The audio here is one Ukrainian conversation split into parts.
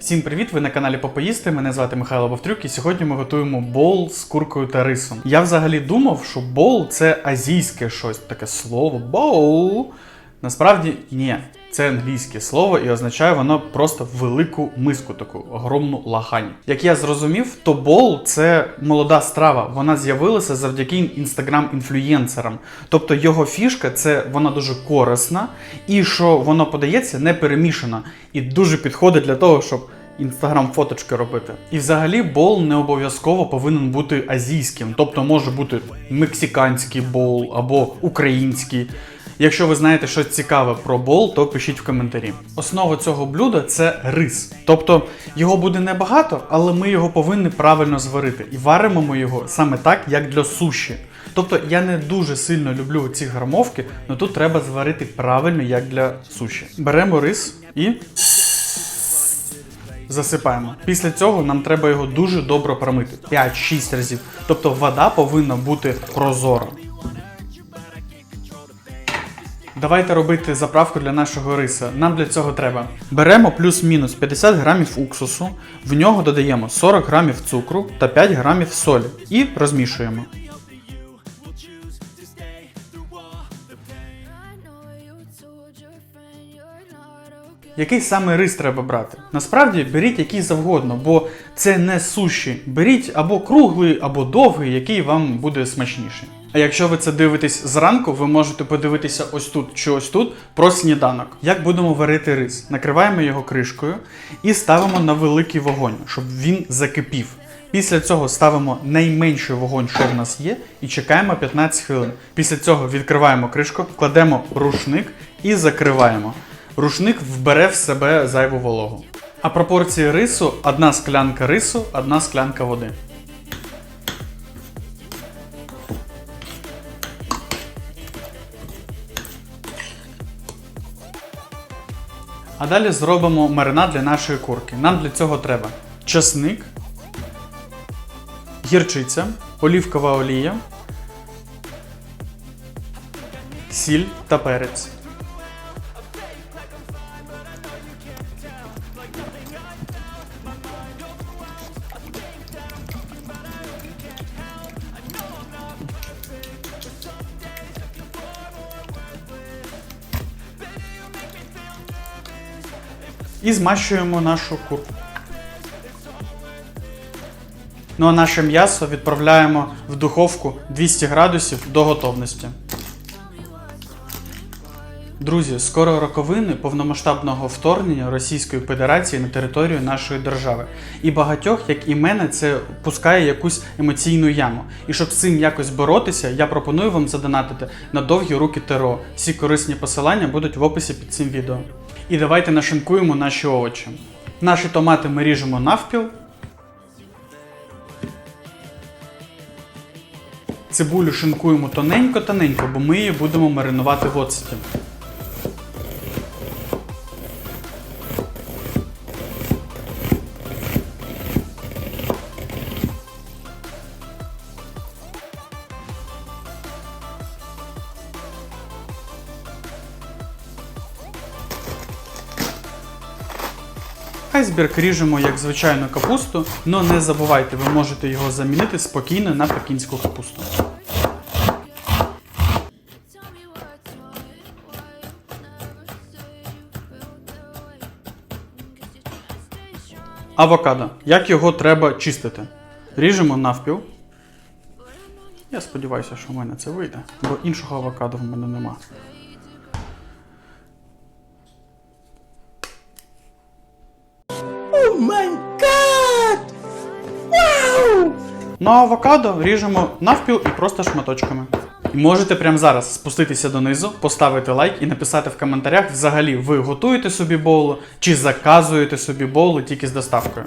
Всім привіт! Ви на каналі Попоїсти. Мене звати Михайло Бовтрюк, і сьогодні ми готуємо бол з куркою та рисом. Я взагалі думав, що бол це азійське щось таке слово. бол. Насправді ні. Це англійське слово і означає воно просто велику миску, таку огромну лагань. Як я зрозумів, то бол це молода страва. Вона з'явилася завдяки інстаграм-інфлюєнсерам. Тобто його фішка це вона дуже корисна, і що воно подається не перемішано і дуже підходить для того, щоб інстаграм-фоточки робити. І взагалі бол не обов'язково повинен бути азійським, тобто може бути мексиканський бол або український. Якщо ви знаєте щось цікаве про бол, то пишіть в коментарі. Основа цього блюда це рис. Тобто його буде небагато, але ми його повинні правильно зварити. І варимо ми його саме так, як для суші. Тобто я не дуже сильно люблю ці гармовки, але тут треба зварити правильно, як для суші. Беремо рис і засипаємо. Після цього нам треба його дуже добре промити. 5-6 разів. Тобто вода повинна бути прозора. Давайте робити заправку для нашого риса. Нам для цього треба. Беремо плюс-мінус 50 грамів уксусу, в нього додаємо 40 грамів цукру та 5 грамів солі і розмішуємо. Який саме рис треба брати? Насправді беріть який завгодно, бо це не суші. Беріть або круглий, або довгий, який вам буде смачніший. А якщо ви це дивитесь зранку, ви можете подивитися ось тут чи ось тут про сніданок. Як будемо варити рис? Накриваємо його кришкою і ставимо на великий вогонь, щоб він закипів. Після цього ставимо найменший вогонь, що в нас є, і чекаємо 15 хвилин. Після цього відкриваємо кришку, кладемо рушник і закриваємо. Рушник вбере в себе зайву вологу. А пропорції рису одна склянка рису, одна склянка води. А далі зробимо маринад для нашої курки. Нам для цього треба чесник, гірчиця, олівкова олія, сіль та перець. І змащуємо нашу курку. Ну а наше м'ясо відправляємо в духовку 200 градусів до готовності. Друзі, скоро роковини повномасштабного вторгнення Російської Федерації на територію нашої держави. І багатьох, як і мене, це пускає якусь емоційну яму. І щоб з цим якось боротися, я пропоную вам задонатити на довгі руки ТРО. Всі корисні посилання будуть в описі під цим відео. І давайте нашинкуємо наші овочі. Наші томати ми ріжемо навпіл. Цибулю шинкуємо тоненько-тоненько, бо ми її будемо маринувати в оцеті. Айсберг ріжемо як звичайну капусту, але не забувайте, ви можете його замінити спокійно на пекінську капусту. Авокадо. Як його треба чистити? Ріжемо навпіл. Я сподіваюся, що в мене це вийде, бо іншого авокадо в мене нема. Ну а авокадо ріжемо навпіл і просто шматочками. І можете прямо зараз спуститися донизу, поставити лайк і написати в коментарях, взагалі ви готуєте собі боулу чи заказуєте собі боулу тільки з доставкою.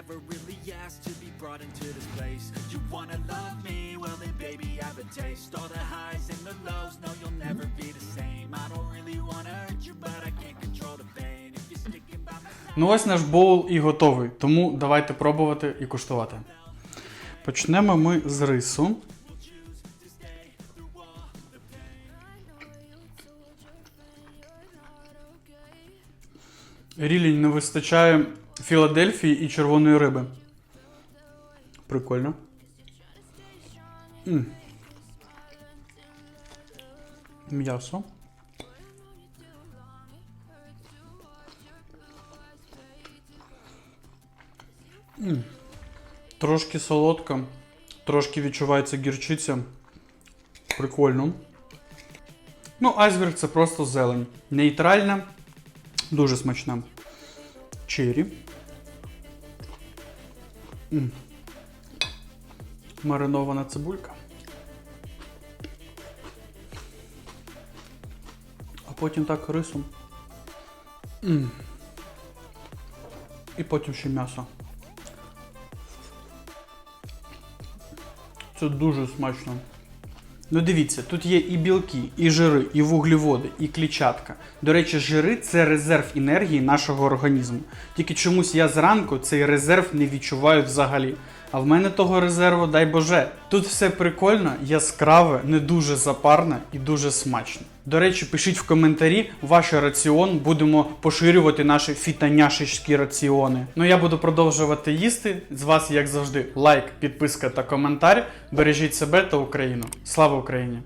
I never really asked to be brought into this place. You wanna love me? Well, then, baby, have a taste. All the highs and the lows, no, you'll never be the same. I don't really wanna hurt you, but I can't control the pain. If you're sticking by my side. Ну ось наш боул і готовий, тому давайте пробувати і куштувати. Почнемо ми з рису. Рілінь не вистачає Філадельфії і червоної риби. Прикольно. М'ясо. Трошки солодка, трошки відчувається гірчиця. Прикольно. Ну, айсберг це просто зелень. Нейтральна, дуже смачна. Чері. Маринована цибулька. А потім так рисом. М. І потім ще м'ясо. Це дуже смачно. Ну дивіться, тут є і білки, і жири, і вуглеводи, і клітчатка. До речі, жири це резерв енергії нашого організму. Тільки чомусь я зранку цей резерв не відчуваю взагалі. А в мене того резерву, дай Боже. Тут все прикольно, яскраве, не дуже запарне і дуже смачно. До речі, пишіть в коментарі ваш раціон, будемо поширювати наші фітаняшечкі раціони. Ну я буду продовжувати їсти. З вас, як завжди, лайк, підписка та коментар. Бережіть себе та Україну. Слава Україні!